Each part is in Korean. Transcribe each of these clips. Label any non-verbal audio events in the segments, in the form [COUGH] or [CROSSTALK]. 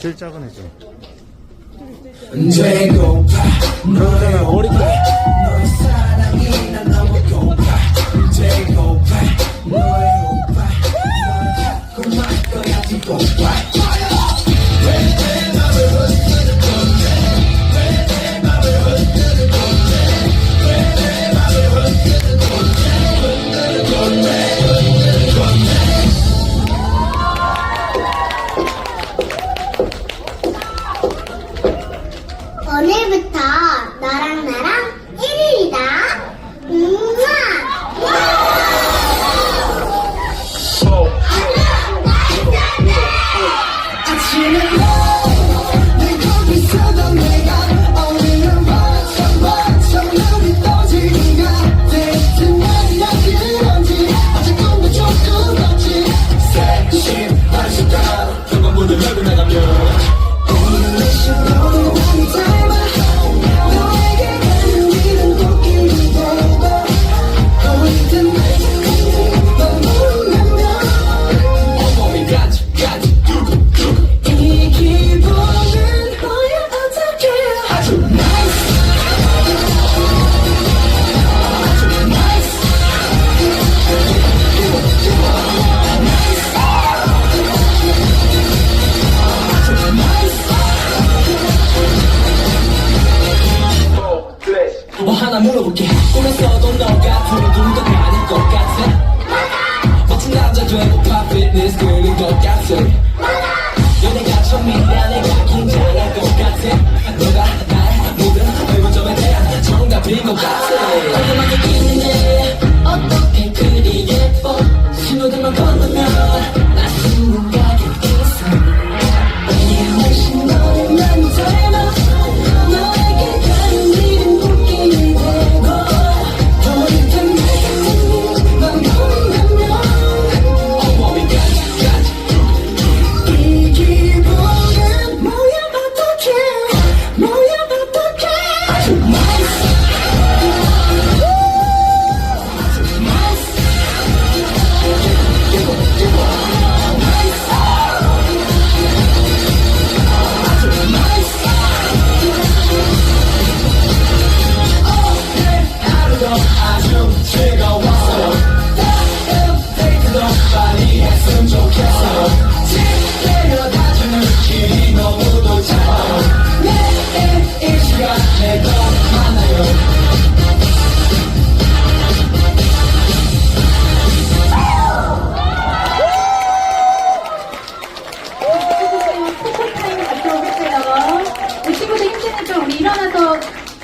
제일 작은 애죠. 너의 머리 오늘부터 너랑 나랑 하나 물어볼게. 꿈에서도 너가 두루두루도 아닐 것 같아? 멋진 남자 되고파 피트니스 girl인 것 같아. 연애가 처음이라 내가 긴장할 것 같아. 너가 나의 모든 의문점에 대한 정답인 것 같아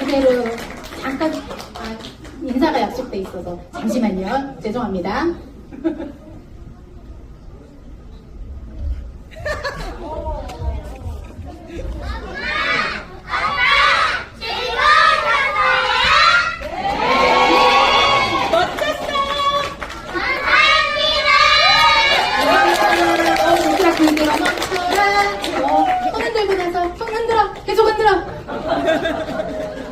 그대로 잠깐 아, 인사가 약속돼 있어서 잠시만요. 죄송합니다. [LAUGHS] 어, 얘들아 그게 멈춰라. 어, 손 흔들고 나서 손 흔들어. 계속 흔들어.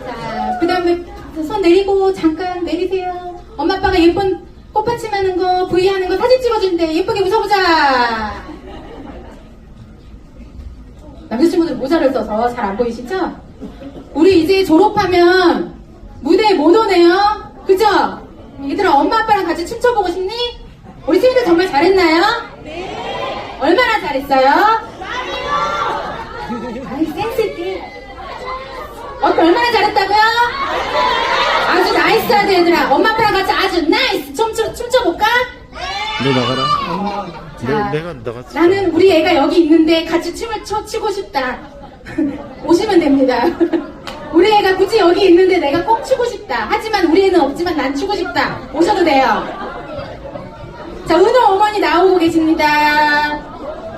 자, 그 다음에 손 내리고 잠깐 내리세요. 엄마 아빠가 예쁜 꽃받침 하는 거, V 하는 거 사진 찍어준대. 예쁘게 웃어보자. 남자친구들 모자를 써서 잘 안 보이시죠? 우리 이제 졸업하면 무대에 못 오네요. 그죠? 얘들아, 엄마 아빠랑 같이 춤춰보고 싶니? 우리 친구들 정말 잘했나요? 얼마나 잘했어요? 아이 센스 있게. 어, 얼마나 잘했다고요? 나이스하다 얘들아. 엄마 아빠랑 같이 아주 나이스 춤춰 춤춰볼까? 너 나가라. 자, 내, 내가 나갔어. 나는 우리 애가 여기 있는데 같이 춤을 춰 치고 싶다. [LAUGHS] 오시면 됩니다. [LAUGHS] 우리 애가 굳이 여기 있는데 내가 꼭 추고 싶다. 하지만 우리 애는 없지만 난 추고 싶다. 오셔도 돼요. 자, 은호 어머니 나오고 계십니다.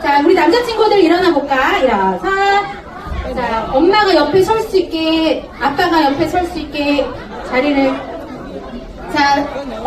자, 우리 남자친구들 일어나 볼까? 일어서. 자, 엄마가 옆에 설 수 있게, 아빠가 옆에 설 수 있게 자리를. 자, 엄마.